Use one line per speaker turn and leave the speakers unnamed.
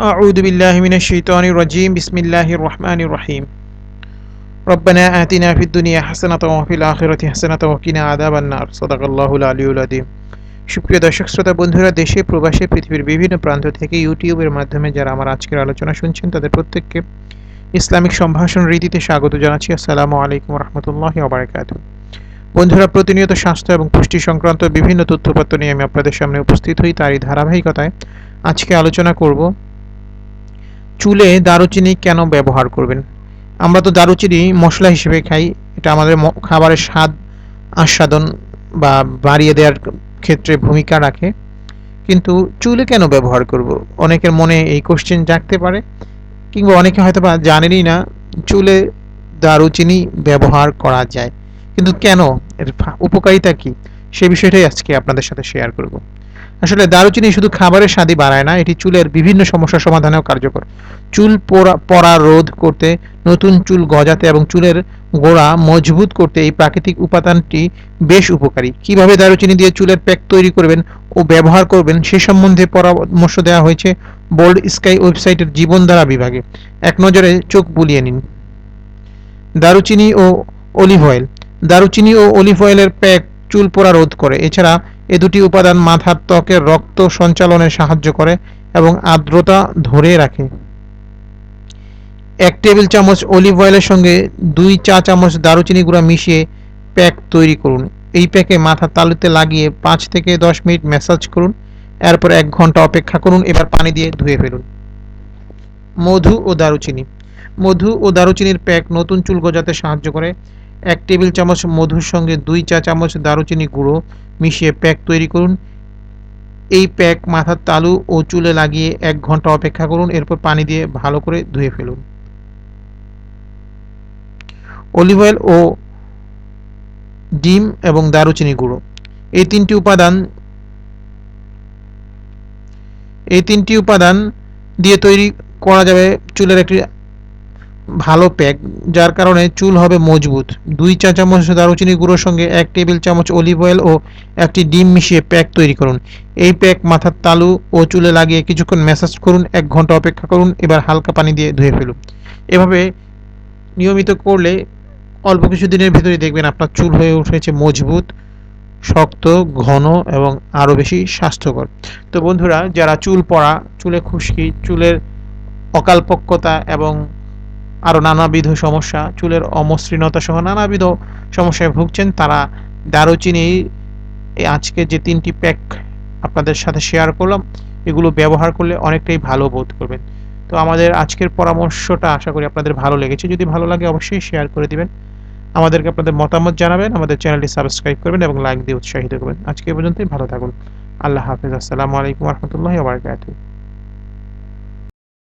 أعوذ بالله من الشيطان الرجيم بسم الله الرحمن الرحيم ربنا آتنا في الدنيا حسنة وفي الآخرة حسنة وقنا عذاب النار صدق الله العلي العظيم সুপ্রিয় দর্শক শ্রোতা বন্ধুরা দেশে প্রবাসে পৃথিবীর বিভিন্ন প্রান্ত থেকে ইউটিউবের মাধ্যমে যারা আমার আজকের আলোচনা শুনছেন তাদের প্রত্যেককে ইসলামিক সম্ভাষণ রীতিতে স্বাগত জানাচ্ছি আসসালামু আলাইকুম রহমতুল্লাহ ওবরাকাত বন্ধুরা প্রতিনিয়ত স্বাস্থ্য এবং পুষ্টি সংক্রান্ত বিভিন্ন তথ্যপত্র নিয়ে আমি আপনাদের সামনে উপস্থিত হই তারই ধারাবাহিকতায় আজকে আলোচনা করব চুলে দারুচিনি কেন ব্যবহার করবেন? আমরা তো দারুচিনি মশলা হিসেবে খাই। এটা আমাদের খাবারের স্বাদ, আস্বাদন বা বাড়িয়ে দেওয়ার ক্ষেত্রে ভূমিকা রাখে। কিন্তু চুলে কেন ব্যবহার করব? অনেকের মনে এই কোশ্চেন জাগতে পারে। কিংবা অনেকে হয়তো বা জানেনই না চুলে দারুচিনি ব্যবহার করা যায়। কিন্তু কেন? এর উপকারিতা কি? সে বিষয়টাই আজকে আপনাদের সাথে শেয়ার করব। আসলে দারুচিনি শুধু খাবারের স্বাদই বাড়ায় না, এটি চুলের বিভিন্ন সমস্যা সমাধানেও কার্যকর। চুল পড়া রোধ করতে, নতুন চুল গজাতে এবং চুলের গোড়া মজবুত করতে এই প্রাকৃতিক উপাদানটি বেশ উপকারী। কীভাবে দারুচিনি দিয়ে চুলের প্যাক তৈরি করবেন ও ব্যবহার করবেন সে সম্বন্ধে পরামর্শ দেওয়া হয়েছে বোল্ড স্কাই ওয়েবসাইটের জীবনধারা বিভাগে। এক নজরে চোখ বুলিয়ে নিন। দারুচিনি ও অলিভ অয়েল। দারুচিনি ও অলিভ অয়েলের প্যাক চুল পোড়া রোধ করে। এছাড়া এ দুটি উপাদান মাথার ত্বকের রক্ত সঞ্চালনে সাহায্য করে এবং আর্দ্রতা ধরে রাখে। এক টেবিল চামচ অলিভ অয়েলের সঙ্গে দুই চা চামচ দারুচিনি গুঁড়া মিশিয়ে প্যাক তৈরি করুন। এই প্যাকে মাথার তালুতে লাগিয়ে পাঁচ থেকে দশ মিনিট ম্যাসাজ করুন। এরপর এক ঘণ্টা অপেক্ষা করুন। এবার পানি দিয়ে ধুয়ে ফেলুন। মধু ও দারুচিনি। মধু ও দারুচিনির প্যাক নতুন চুল গজাতে সাহায্য করে। এক টেবিল চামচ মধুর সঙ্গে দুই চা চামচ দারুচিনি গুঁড়ো মিশিয়ে প্যাক তৈরি করুন। এই প্যাক মাথার তালু ও চুলে লাগিয়ে এক ঘণ্টা অপেক্ষা করুন, এরপর পানি দিয়ে ভালো করে ধুয়ে ফেলুন। অলিভ অয়েল ও ডিম এবং দারুচিনি গুঁড়ো। এই তিনটি উপাদান, এই তিনটি উপাদান দিয়ে তৈরি করা যাবে চুলের একটি ভালো প্যাক, যার কারণে চুল হবে মজবুত। দুই চা চামচ দারুচিনি গুঁড়োর সঙ্গে এক টেবিল চামচ অলিভ অয়েল ও একটি ডিম মিশিয়ে প্যাক তৈরি করুন। এই প্যাক মাথার তালু ও চুলে লাগিয়ে কিছুক্ষণ ম্যাসাজ করুন, এক ঘণ্টা অপেক্ষা করুন, এবার হালকা পানি দিয়ে ধুয়ে ফেলুন। এভাবে নিয়মিত করলে অল্প কিছু দিনের ভিতরেই দেখবেন আপনার চুল হয়ে উঠেছে মজবুত, শক্ত, ঘন এবং আরও বেশি স্বাস্থ্যকর। তো বন্ধুরা, যারা চুল পড়া, চুলে খুশকি, চুলের অকালপক্কতা এবং আরও নানাবিধ সমস্যা, চুলের অমসৃণতা সহ নানাবিধ সমস্যায় ভুগছেন তারা। দারুচিনি আজকে যে তিনটি প্যাক আপনাদের সাথে শেয়ার করলাম, এগুলো ব্যবহার করলে অনেকটাই ভালো বোধ করবেন। তো আমাদের আজকের পরামর্শটা আশা করি আপনাদের ভালো লেগেছে। যদি ভালো লাগে অবশ্যই শেয়ার করে দিবেন। আমাদেরকে আপনাদের মতামত জানাবেন, আমাদের চ্যানেলটি সাবস্ক্রাইব করবেন এবং লাইক দিয়ে উৎসাহিত করবেন। আজকে পর্যন্তই, ভালো থাকুন। আল্লাহ হাফিজ। আসসালামু আলাইকুম রহমতুল্লাহ বারকাতুহ।